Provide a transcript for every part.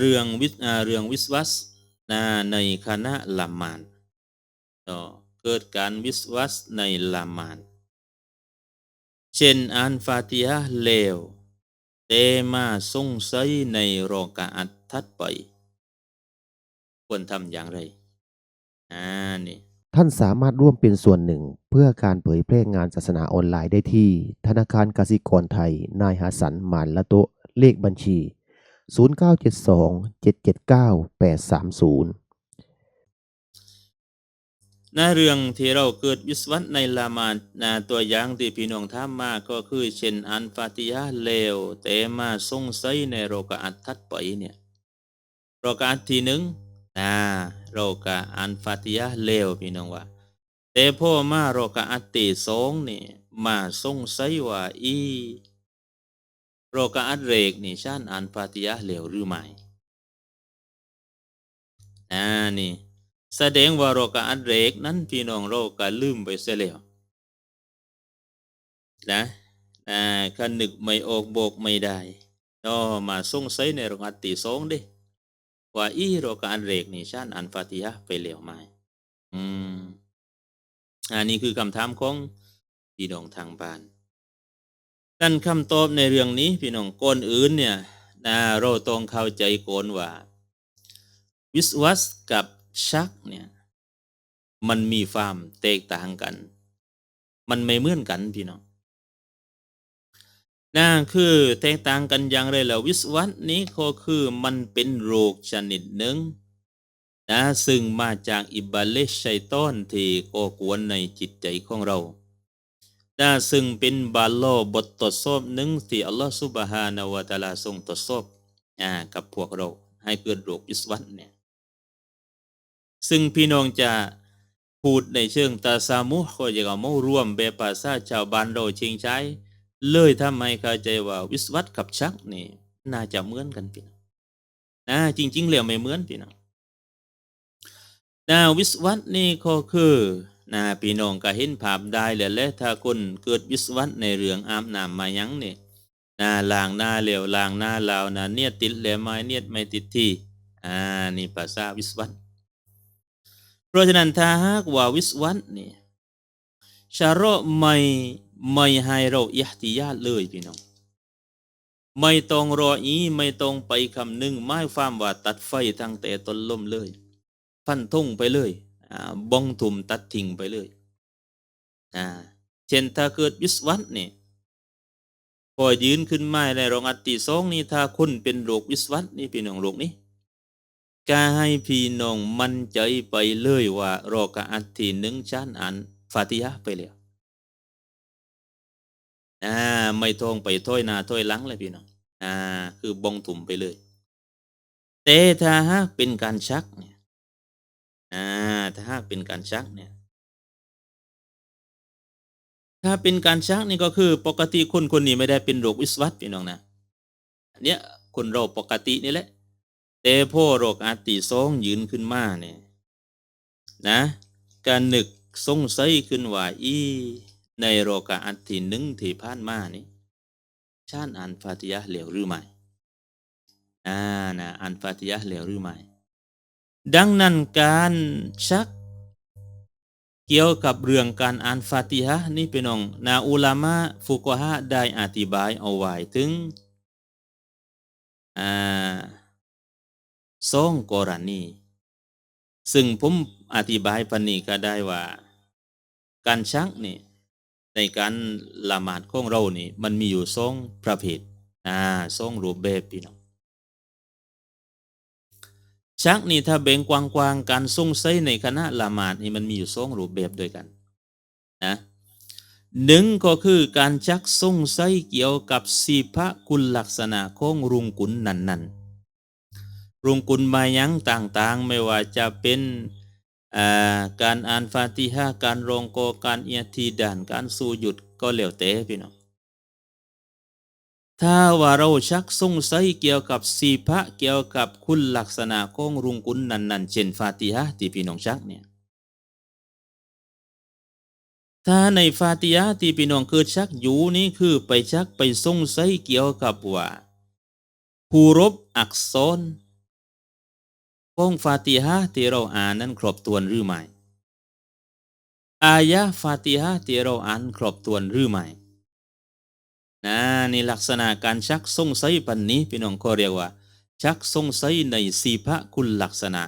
เรื่องวิเรื่องวิสวัสนะในคณะละมานเนาะเกิดการวิสวัสในละมาน เช่นอ่านฟาติฮะเลวแต่มาสงสัยในโรกาอัตถัดไป ควรทำอย่างไรอ่านี่ท่านสามารถร่วมเป็นส่วนหนึ่ง เพื่อการเผยแพร่งานศาสนาออนไลน์ได้ที่ ธนาคารกสิกรไทย นายหาสันหมานละโตเลขบัญชี0972 779 830ในเรื่องที่เราเกิดวิสวัสในละหมาดนะตัวอย่างที่พี่น้องถามมาก็คือเช่นอันฟาติฮะห์เลวแต่มาสงสัยในโรกาอัตถัดไปเนี่ยโรกาอัตที่หนึ่งนะโรกาอันฟาติฮะห์เลวพี่น้องว่าแต่พอมาโรกาอัตที่สองนี่มาสงสัยว่าอี โรกาอัตเรกนี่ชันอันฟาติฮะห์เลวหรือไม่อ่านี่แสดงว่าโรกาอันเรกนั้นพี่น้องเราก็ลืมไปเสียแล้วนะอ่าคันนึกไม่ออกโบกไม่ได้ก็มาสงสัยในรกาตีสองดิว่าอีโรกาอันเรกนี่ชันอันฟาติฮะไปแล้วไหมอืมอันนี้คือคำถามของพี่น้องทางบ้าน นั่นคำตอบในเรื่องนี้พี่น้องก่อนอื่นเนี่ยนะเราต้องเข้าใจโกนว่า วิสวัสกับชักเนี่ยมันมีความแตกต่างกัน มันไม่เหมือนกันพี่น้องนั่นคือแตกต่างกันอย่างไรแล้ววิสวัสนี้ก็คือมันเป็นโรคชนิดหนึ่งนะซึ่งมาจากอิบาเลชัยตอนที่ก่อกวนในจิตใจของเรา นะซึ่งเป็นบาโลบททดสอบหนึ่งที่อัลลอฮฺสุบฮานาวะตาลาทรงทดสอบอ่ากับพวกเราให้เกิดโรควิสวัสเนี่ยซึ่งพี่น้องจะพูดในเชิงตาสามุก็จะเอามาร่วมแบบภาษาชาวบ้านเราชิงใช้ เลยทำให้เข้าใจว่าวิสวัตกับชักนี่น่าจะเหมือนกันพี่น้องนะจริงๆแล้วไม่เหมือนพี่น้องนะวิสวัตนี่ก็คือ นะพี่น้องก็เห็นภาพได้แหละและถ้าคนเกิดวิสวัตในเรื่องอาบน้ำมายังนี่นะล้างหน้าเหลวล้างหน้าลาวนะเนี่ยติดแล้วไม้เนี่ยไม่ติดที่อ่านี่ภาษาวิสวัตเพราะฉะนั้นถ้าหากว่าวิสวัตเนี่ยชาโรไม่ไม่ให้เราอิหติยาตเลยพี่น้องไม่ต้องรออีไม่ต้องไปคำหนึ่งไม่ความว่าตัดไฟตั้งแต่ต้นลมเลยฟันทุ่งไปเลย บ้องถุมตัดทิ้งไปเลยอ่าเช่นถ้าเกิดวิสวัตเนี่ยพอยืนขึ้นมาในรองอัตติสองนี่ถ้าคุณเป็นโรควิสวัตนี่พี่น้องโรคนี้ก็ให้พี่น้องมั่นใจไปเลยว่าโรกอัตที่หนึ่งชั้นอันฟาติฮะไปแล้วอ่าไม่ต้องไปถ้อยนาถ้อยหลังเลยพี่น้องอ่าคือบองถุ่มไปเลยแต่ถ้าหากเป็นการชักเนี่ยอ่า ถ้าหากเป็นการชักเนี่ยถ้าเป็นการชักนี่ก็คือปกติคนคนนี้ไม่ได้เป็นโรควิสวัตพี่น้องนะอันเนี้ยคนเราปกตินี่แหละแต่พ่อโรคอาติสองยืนขึ้นมาเนี่ยนะการนึกสงสัยขึ้นว่าอีในโรคอาติหนึ่งที่ผ่านมานี่ชาญอันฟาติยะเหลวหรือไม่อ่านะอันฟาติยะเหลวหรือไม่ ดังนั้นการชัก เกี่ยวกับเรื่องการอ่านฟาติฮะห์นี่เป็นองนาอุลามะฟุกฮะได้อธิบายเอาไว้ถึงอ่าสองกรณี ซึ่งผมอธิบายปนีก็ได้ว่า การชักนี่ในการละหมาดของเรานี่มันมีอยู่สองประเภทอ่าสองรูปแบบพี่น้อง ชักนี่ถ้าแบ่งกว้างๆการสงสัยในคณะละหมาดนี่มันมีอยู่สองรูปแบบด้วยกันนะหนึ่งก็คือการชักสงสัยเกี่ยวกับสีพระคุณลักษณะของรุงกุลนั้นๆ รุงกุลมายังต่างๆ ไม่ว่าจะเป็นการอ่านฟาติฮะการรองโกการเอียทีด่านการสูหยุดก็เหลวเตะพี่น้อง ถ้าว่าเราชักสงสัยเกี่ยวกับสีพระเกี่ยวกับคุณลักษณะของรุงกุลนั้นๆเช่นฟาติฮะที่พี่น้องชักเนี่ยถ้าในฟาติฮะที่พี่น้องเกิดชักอยู่นี่คือไปชักไปสงสัยเกี่ยวกับว่าผู้รบอักษรของฟาติฮะที่เราอ่านนั้นครบถ้วนหรือไม่อายะฟาติฮะที่เราอ่านครบถ้วนหรือไม่ นะนี่ลักษณะการชักสงสัยปันนี้พี่น้องก็เรียกว่า ชักสงสัยในสีพระคุณลักษณะ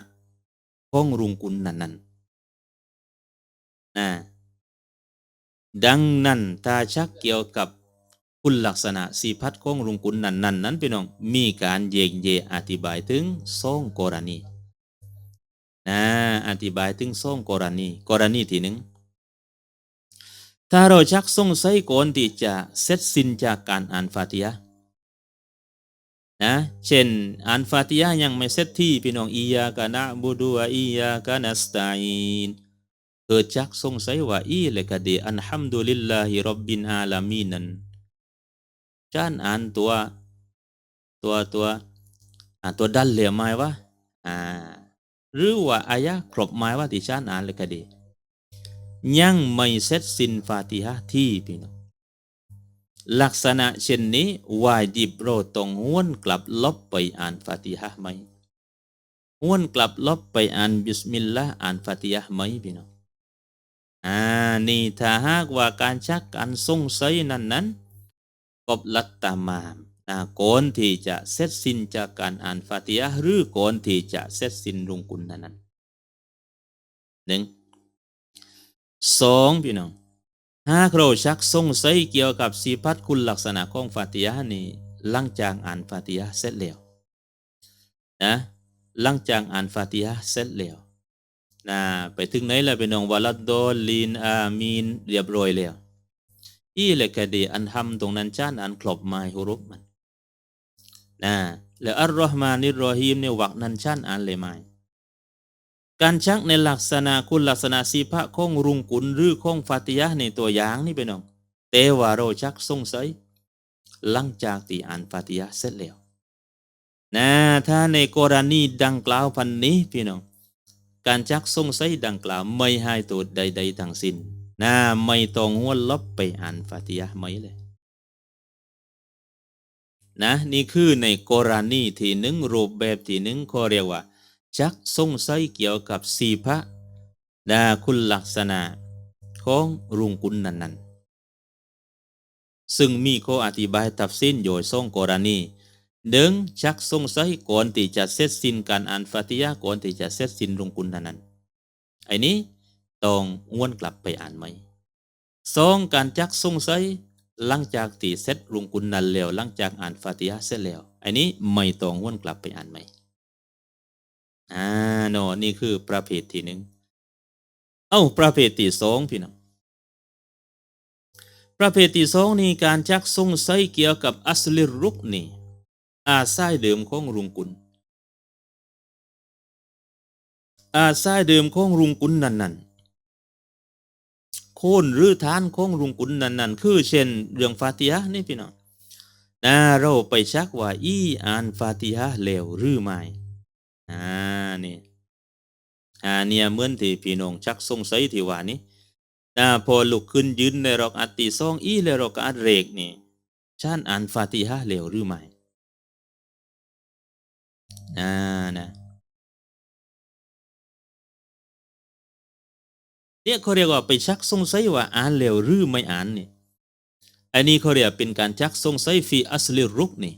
ของรุงคุณนั้นนั้นนะดังนั้นถ้าชักเกี่ยวกับคุณลักษณะสีพัดของรุงคุณนั้นนั้นนั้นพี่น้องมีการเยงเยอธิบายถึงสองกรณีนะอธิบายถึงสองกรณี กรณีที่หนึ่ง ถ้าเราชักสงสัยก่อนที่จะเสร็จสิ้นจากการอ่านฟาติฮะนะเช่นอ่านฟาติฮะยังไม่เสร็จที่พี่น้องอียากานะบูดูวอียากานัสตาอินเกิดชักสงสัยว่าอีเลกะเดอันฮัมดุลิลลาฮิรับบินอาลามีนันจานอ่านตัวตัวตัวอ่านตัวดันเหลี่ยมไหมวะอ่าหรือว่าอายะครบไหมว่าที่จานอ่านเลกะเด ยังไม่เสร็จสิ้นฟาติฮะที่พี่น้องลักษณะเช่นนี้วาจิบเราต้องหวนกลับลบไปอ่านฟาติฮะไหมหวนกลับลบไปอ่านบิสมิลลาห์อ่านฟาติฮะไหมพี่น้องอ่านี่ถ้าหากว่าการชักการสงสัยนั้นนั้นกบลัตตามามนะก่อนที่จะเสร็จสิ้นจากการอ่านฟาติฮะห์หรือก่อนที่จะเสร็จสิ้นรุงกุลนั้นนั้นหนึ่ง สองพี่น้องหากเราชักสงสัยเกี่ยวกับสีพัดคุณลักษณะของฟาติฮะห์นี่หลังจากอ่านฟาติฮะห์เสร็จแล้วนะหลังจากอ่านฟาติฮะห์เสร็จแล้วนะไปถึงไหนแล้วพี่น้องวะลัดดอลลีนอามีนเรียบร้อยแล้วอีเลกดีอันทำตรงนั้นจานอ่านครบไม้ฮุรุบมันนะแล้วอัลลอฮ์มานิรรอฮีมเนี่ยวักนั้นจานอ่านเลยไหม การชักในลักษณะคุณลักษณะสีพระของรุงกุลหรือของฟาติยะในตัวอย่างนี่เป็นน้องแต่ว่าเรชักสงสัยหลังจากที่อ่านฟาติยะเสร็จแล้วนะถ้าในกรณีดังกล่าวพันนี้พี่น้องการชักสงสัยดังกล่าวไม่ให้ตัวใด ๆทั้งสิ้นนะไม่ต้องหัวลบไปอ่านฟาติยะห์ไม่เลยนะนี่คือในกรณีที่หนึ่งรูปแบบที่หนึ่งเขาเรียกว่า ชักสงสัยเกี่ยวกับสีพระดาคุณลักษณะของรุงกุลนั้นนั้นซึ่งมีข้ออธิบายตับสิ้นโดยสองกรณีเดิงชักสงสัยก่อนที่จะเสร็จสิ้นการอ่านฟาติยะห์ก่อนที่จะเสร็จสิ้นรุงกุลนั้นนั้นไอ้นี้ต้องอ้วนกลับไปอ่านไหมสองการชักสงสัยหลังจากที่เสร็จรุงกุลนั้นแล้วหลังจากอ่านฟาติยะห์เสร็จแล้วไอ้นี้ไม่ต้องอ้วนกลับไปอ่านไหม อ่าโนนี่คือประเภทที่หนึ่งเอ้าประเภทที่สองพี่น้องประเภทที่สองนี่การชักสงสัยเกี่ยวกับอัสลิรุกนี่อาซายเดิมของรุงกุลอาซายเดิมของรุงกุลนั่นนั่นโค่นหรือฐานของรุงกุลนั่นนั่นคือเช่นเรื่องฟาติฮะนี่พี่น้องนะเราไปชักว่าอีอ่านฟาติฮะห์แล้วหรือไม่อ่า นี่อ่าเนี่ยเหมือนที่พี่น้องชักสงสัยที่ว่านี้อ่าพอลุกขึ้นยืนในรอกอัตติซองอีและรอกอัตเรกนี่ฉันอ่านฟาติฮะห์แล้วหรือไม่อ่านะเนี่ยเขาเรียกว่าไปชักสงสัยว่าอ่านแล้วหรือไม่อ่านนี่อันนี้เขาเรียกเป็นการชักสงสัยฟีอัสลิรุกนี่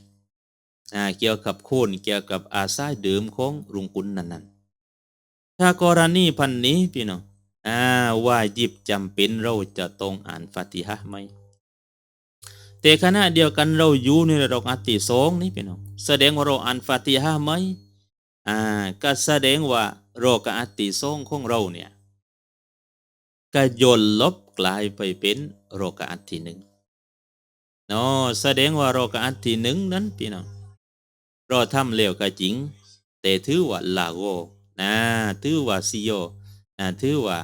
เกี่ยวกับโคนเกี่ยวกับอาซายเดิมของรุงกุลนั้นๆ ถ้ากรณีพันนี้พี่น้องว่าจิบจำเป็นเราจะต้องอ่านฟาติฮะไหมแต่ขณะเดียวกันเราอยู่ในระดับอัติสองนี่พี่น้องแสดงว่าเราอ่านฟาติฮะไหมอ่าก็แสดงว่าโรกอัติสองของเราเนี่ยก็โยนลบกลายไปเป็นโรกอัตที่หนึ่งเนาะแสดงว่าโรกอัตที่หนึ่งนั้นพี่น้อง เราทำเร็วก็จริง แต่ถือว่าลาโกนะถือว่าซีโอนะถือว่า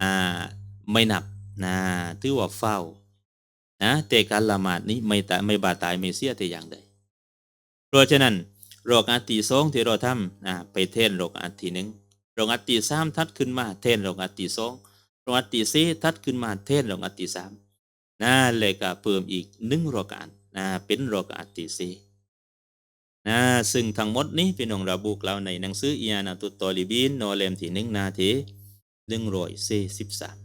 อ่าไม่นับนะถือว่าเฝ้านะแต่การละหมาดนี้ไม่ตายไม่บาดตายไม่เสียแต่อย่างใดเพราะฉะนั้นโรคอันที่สองที่เราทำนะไปเทนโรคอันที่หนึ่งโรคอันที่สามทัดขึ้นมาเทนโรคอันที่สองโรคอันที่สี่ทัดขึ้นมาเทนโรคอันที่สามนะเลยก็เพิ่มอีกหนึ่งโรคอันนะเป็นโรคอันที่สี่ นะซึ่งทั้งหมดนี้พี่น้องระบุกล่าวในหนังสืออียานาตุตตอลิบินโนเลมที่หนึ่งนาทีหนึ่งร้อยสี่สิบสาม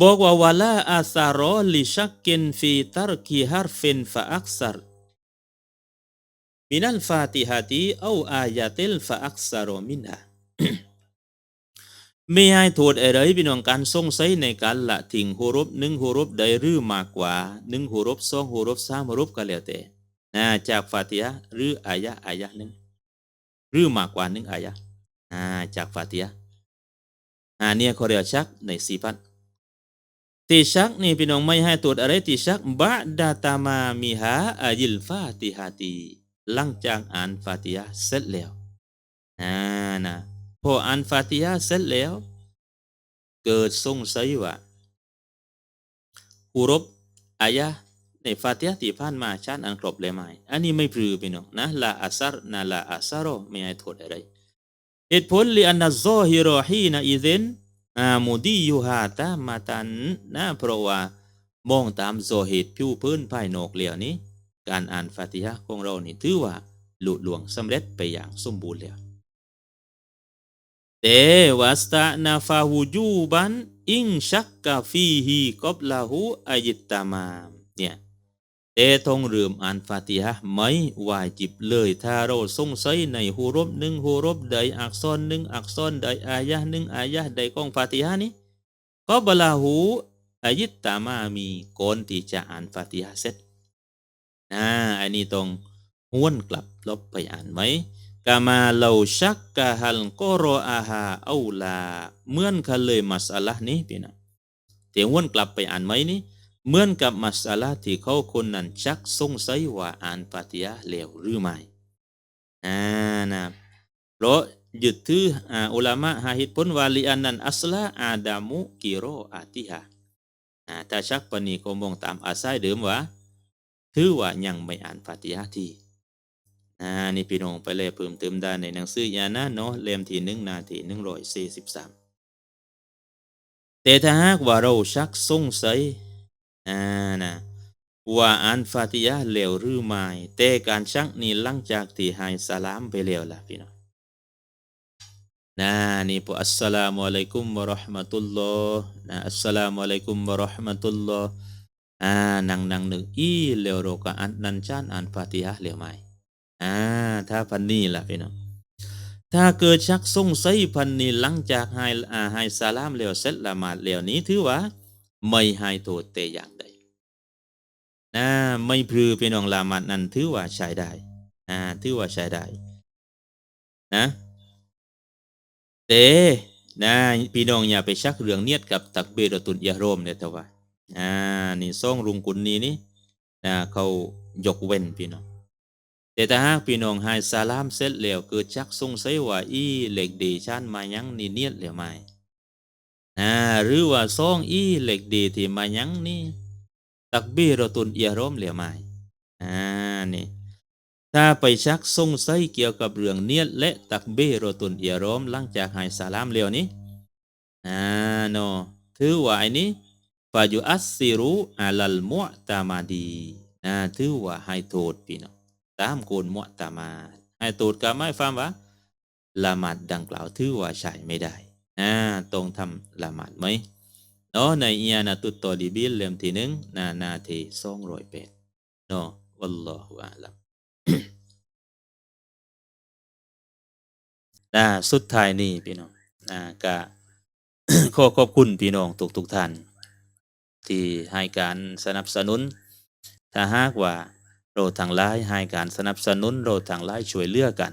บอกว่าวลาอาซารอลิชักกินฟีตารกีฮาร์ฟินฟาอักซารมินัลฟาติฮะตีเอาอายาติลฟาอักซารมินฮาไม่ให้โทษอะไรพี่น้องการสงสัยในการละทิ้งหูรบหนึ่งหูรบใดหรือมากกว่าหนึ่งหูรบสองหูรบสามหูรบก็แล้วแต่ นะจากฟาติฮะหรืออายะอายะหนึ่งหรือมากกว่าหนึ่งอายะจากฟาติฮะอ่าเนี่ยเขาเรียกชักในสี่พันตีชักนี่พี่น้องไม่ให้ตรวจอะไรตีชักบะดาตามามีหาอายิลฟาติฮาตีหลังจากอ่านฟาติฮะเสร็จแล้วอ่านะพออ่านฟาติฮะเสร็จแล้ว เกิดสงสัยว่าหูรบอายะห ในฟาติฮะห์ที่ผ่านมาชาติอันครบเลยไหมอันนี้ไม่พลือพี่น้องนะลาอัสรนะลาอัสรไม่ให้โทษอะไรเหตุผลลีอันนัซอฮิรอฮีนะอิเดนอามุดียูฮาตามาตันนะเพราะว่ามองตามโซเหตุผิวพื้นภายนอกเหล่านี้ การอ่านฟาติฮะของเรานี่ถือว่าหลุดหลวงสำเร็จไปอย่างสมบูรณ์แล้วแต่วัสตะนาฟาหูจูบันอิงชักกาฟีฮีกอบลาหูอายิตตามามเนี่ย แต่ต้องเริ่มอ่านฟาติฮะห์ไม่วายจิบเลย ถ้าเราสงสัยในหูรบหนึ่งหูรบใดอักษรหนึ่งอักษรใดอายะหนึ่งอายะใดของฟาติฮะห์นี้ก็บลาหูอายิตตามามีก่อนที่จะอ่านฟาติฮะห์เสร็จอ่าอันนี้ต้องห้วนกลับลบไปอ่านไหมกามาเราชักกะฮัลกอรออาฮาเอาลาเหมือนกันเลยมัสอาละนี้พี่นะเดี๋ยววนกลับไปอ่านไหมนี่ เหมือนกับมัสอาละที่เขาคนนั้นชักสงสัยว่าอ่านปาติยะแล้วหรือไม่อ่านะเพราะยึดถืออ่าอุลามะหาเหตุผลว่าลิอันนั้นอัสลาอาดามุกิโรอาติฮะอ่าถ้าชักปานนีก็มองตามอาศัยเดิมว่าถือว่ายังไม่อ่านปาติยะที่อ่านี่พี่น้องไปเลยเพิ่มเติมได้ในหนังสือยานะเนาะเล่มที่หนึ่งนาทีหนึ่งร้อยสี่สิบสามแต่ถ้าหากว่าเราชักสงสัย อ่านะว่าอ่านฟาติยะห์แล้วหรือไม่แต่การชักนี่หลังจากที่ให้สลามไปแล้วล่ะพี่น้องนะนี่พออัสสลามุอะลัยกุมวะเราะห์มะตุลลอฮ์นะอัสสลามุอะลัยกุมวะเราะห์มะตุลลอฮ์อ่านังนังนึกอีแล้วเรกอ่านนันจานอ่านฟาติยะห์แล้วไหมอ่าถ้าพันนี้ล่ะพี่น้องถ้าเกิดชักสงสัยพันนี้หลังจากให้อ่าให้สลามแล้วเสร็จละหมาดแล้วนี้ถือว่า ไม่ให้โทษแต่อย่างใดนะไม่พลือพี่น้องละหมาดนั้นถือว่าใช้ได้อ่าถือว่าใช้ได้นะแต่นะพี่น้องอย่าไปชักเรื่องเนียดกับตักเบรตุนยาโรมเนี่ยแต่ว่าอ่านี่ซ่องรุงกุลนี้นี่นะเขายกเว้นพี่น้องแต่ถ้าหากพี่น้องให้สลามเสร็จแล้วเกิดชักสงสัยว่าอีเหล็กดีชันมายังนี่เนียดแล้วไหม อ่าหรือว่าซองอีเหล็กดีที่มายังนี่ตักบีเราตุนเอียร่มแล้วไหมอ่านี่ถ้าไปชักสงสัยเกี่ยวกับเรื่องเนียดและตักเบโรตุนเอียร่มหลังจากให้สลามแล้วนี้อ่าโนถือว่าไอ้นี้ฟายุอัสซิรุอาลัลมุตามาดีอ่าถือว่าให้โทษพี่น้องตามโกนมุตามาให้ตูดกับไม่ฟังว่าละหมาดดังกล่าวถือว่าใช้ไม่ได้ อ่าตรงทำละหมาดไหมเนาะในอียานาตุตตอดีบิลเล่มที่หนึ่งนานาทีสองร้อยแปดเนาะวัลลอฮุอาลัมนะสุดท้ายนี่พี่น้องนะก็ขอขอบคุณพี่น้องทุกทุกท่าน ที่ให้การสนับสนุน ถ้าหากว่าเราทางไลน์ให้การสนับสนุนเราทางไลน์ช่วยเหลือกัน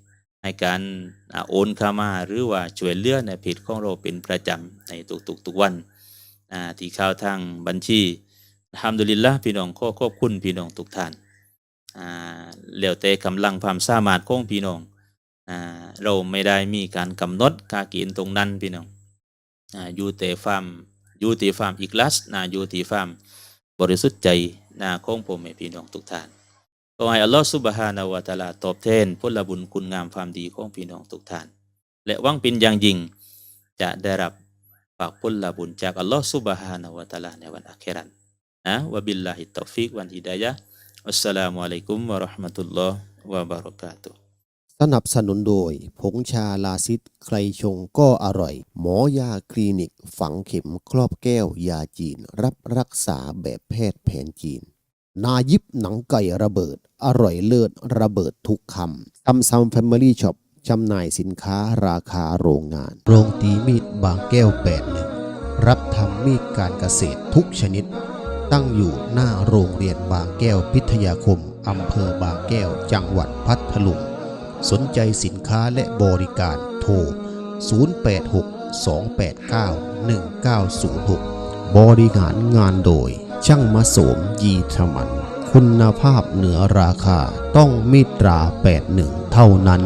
ให้การโอนเข้ามาหรือว่าช่วยเลือในเพจของเราเป็นประจำในทุกๆทุกวันที่เข้าทางบัญชีอัลฮัมดุลิลละพี่น้องขอขอบคุณพี่น้องทุกท่านอ่าแล้วแต่กำลังความสามารถของพี่น้องเราไม่ได้มีการกำหนดค่ากณฑ์ตรงนั้นพี่น้องอยู่แต่ความอยู่ที่ความอีกลัสนะอยู่ที่ความบริสุทธิ์ใจนะของผมพี่น้องทุกท่าน ขอให้อัลลอฮฺซุบฮานาวะตาลาตอบแทนผลบุญคุณงามความดีของพี่น้องทุกท่าน และวังเป็นอย่างยิ่งจะได้รับฝากผลบุญจากอัลลอฮฺซุบฮานาวะตาลาในวันอาคิรันนะวะบิลลาฮิตตอฟิกวันฮิดายะอัสสลามุอะลัยกุมวะเราะห์มะตุลลอฮ์วะบารอกาตุสนับสนุนโดย ผงชาลาซิดใครชงก็อร่อย หมอยาคลินิก ฝังเข็มครอบแก้วยาจีน รับรักษาแบบแพทย์แผนจีน นายิบหนังไก่ระเบิด อร่อยเลิศระเบิดทุกคำซัมซัมแฟมิลี่ช็อปจำหน่ายสินค้าราคาโรงงาน โรงตีมีดบางแก้วแปดหนึ่งรับทำมีดการเกษตรทุกชนิด ตั้งอยู่หน้าโรงเรียนบางแก้วพิทยาคมอำเภอบางแก้วจังหวัดพัทลุง สนใจสินค้าและบริการโทร 086-289-1906 บริหารงานโดย ช่างมาโสมยีธมัน คุณภาพเหนือราคาต้องมิตรา 81 เท่านั้น